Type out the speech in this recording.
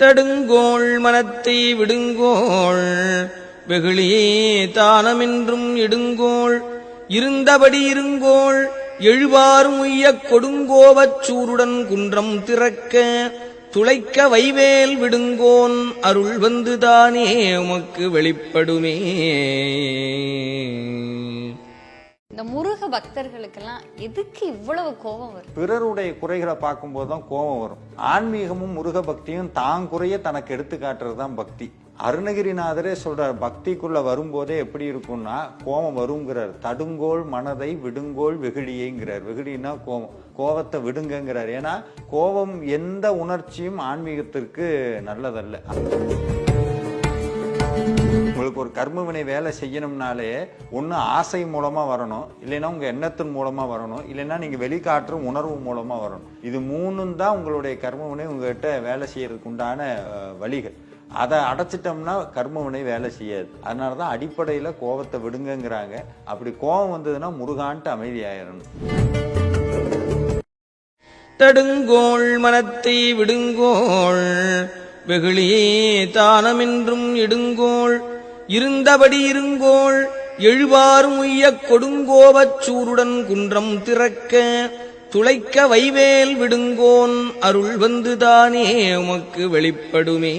தடுங்கோள் மனத்தை விடுங்கோள். வெகுளியே தானமென்றும் இடுங்கோள் இருந்தபடி இருங்கோள். எழுவாரும் உய்யக் கொடுங்கோவச் சூருடன் குன்றம் திறக்க துளைக்க வைவேல் விடுங்கோன். அருள் வந்துதானே உமக்கு வெளிப்படுமே. இந்த முருக பக்தர்களுக்கெல்லாம் எதுக்கு இவ்வளவு கோபம் வரும்? பிறருடைய குறைகளை பார்க்கும்போது தான் கோபம் வரும். ஆன்மீகமும் முருக பக்தியும் தான் குறைய தனக்கு எடுத்து காட்டுறது தான் பக்தி. அருணகிரிநாதரே சொல்றார் பக்திக்குள்ள வரும்போதே எப்படி இருக்கும்னா கோபம் வருங்கிறார் தடுங்கோள் மனதை விடுங்கோள் வெகுளியேங்கிறார். வெகுளின்னா கோபம். கோபத்தை விடுங்கங்கிறார். ஏன்னா கோபம் எந்த உணர்ச்சியும் ஆன்மீகத்திற்கு நல்லதல்ல. உங்களுக்கு ஒரு கர்ம வினை வேலை செய்யணும்னாலே ஒன்று ஆசை மூலமாக வரணும். இல்லைன்னா உங்கள் எண்ணத்தின் மூலமாக வரணும். இல்லைன்னா நீங்கள் வெளிக்காற்றும் உணர்வு மூலமாக வரணும். இது மூணும் தான் உங்களுடைய கர்ம வினை உங்ககிட்ட வேலை செய்கிறதுக்கு உண்டான வழிகள். அதை அடைச்சிட்டோம்னா கர்மவினை வேலை செய்யாது. அதனால தான் அடிப்படையில் கோபத்தை விடுங்கங்கிறாங்க. அப்படி கோபம் வந்ததுன்னா முருகான்ட்டு அமைதியாயிரணும். தடுங்கோள் மனத்தை விடுங்கோள். வெகுளியே தானமென்றும் இடுங்கோள் இருந்தபடி இருங்கோள் எழுவாரும் உய்யக் கொடுங்கோபச் சூருடன் குன்றம் திறக்க துளைக்க வைவேல் விடுங்கோன் அருள் வந்துதானே உமக்கு வெளிப்படுமே.